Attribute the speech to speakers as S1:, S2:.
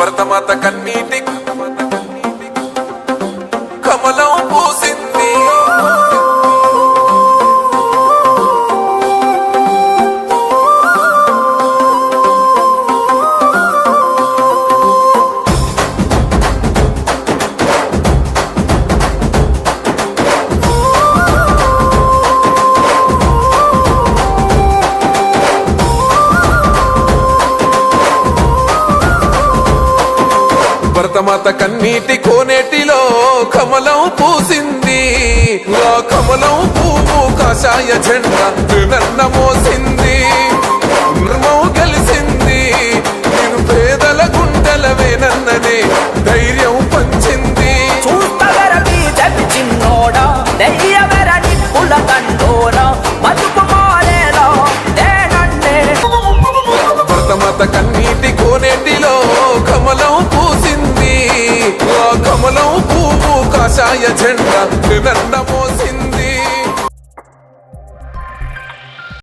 S1: భరతమాత కన్నీటి భరతమాత కన్నీటి కోనేటిలో కమలం పూసింది. ఆ కమలం పువ్వు కాషాయ జెండా నన్న మోసింది. ధర్మం కలిసింది నేను పేదల గుండెల వేనన్ననే ధైర్యం పంచింది.
S2: చూస్తగర బీజేపీ చిన్నోడా దెయ్యవెర నిప్పుల
S1: కండోరా కాషాయ జెండా. వివరణ మోసి